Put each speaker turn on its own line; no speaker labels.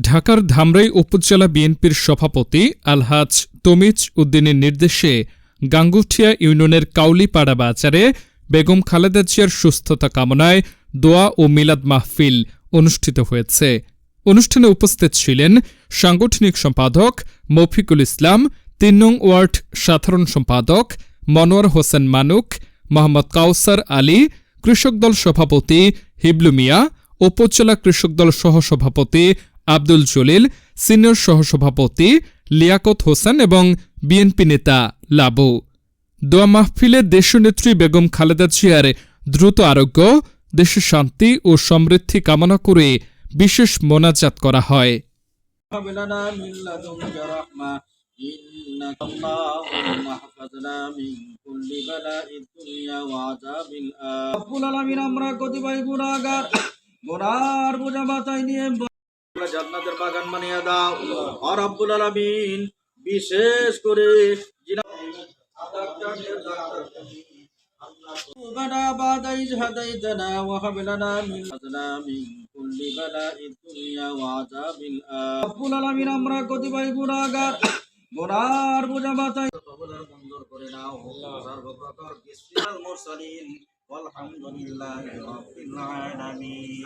ঢাকার ধামরাই উপজেলা বিএনপির সভাপতি আলহাজ তমিজ উদ্দিনের নির্দেশে গাঙ্গুঠিয়া ইউনিয়নের কাউলিপাড়া বাজারে বেগম খালেদা জিয়ার সুস্থতা কামনায় দোয়া ও মিলাদ মাহফিল অনুষ্ঠিত হয়েছে। অনুষ্ঠানে উপস্থিত ছিলেন সাংগঠনিক সম্পাদক মফিকুল ইসলাম, তিন নং ওয়ার্ড সাধারণ সম্পাদক মনোয়ার হোসেন মানুক, মোহাম্মদ কাউসার আলী, কৃষক দল সভাপতি হিবলু মিয়া, উপজেলা কৃষক দল সহসভাপতি আব্দুল জলিল, সিনিয়র সহসভাপতি লিয়াকত হোসেন এবং বিএনপি নেতা লাবু। দোয়া মাহফিলে দেশনেত্রী বেগম খালেদা জিয়ার দ্রুত আরোগ্য দেশের শান্তি ও সমৃদ্ধি কামনা করে বিশেষ মোনাজাত করা হয়।
আমরা কতিপয় গুণাগার গোড়ার বোঝা মাথায় নিয়ে জান্নাতের বাগান বানিয়ে দাও আর রব্বুল আলামিন বিশেষ করে যিনি ربنا بعد إذ هديتنا وهب لنا من لدنا من كل بلاء الدنيا وعذاب الآخرة رب العالمين আমরা কতিপয় গুনাহগার গুনার বোঝা মাথায় কবুলের মঞ্জুর করে নাও সর্বপ্রকার বিসমিল্লাহিল মুরসালিন والحمد لله رب العالمين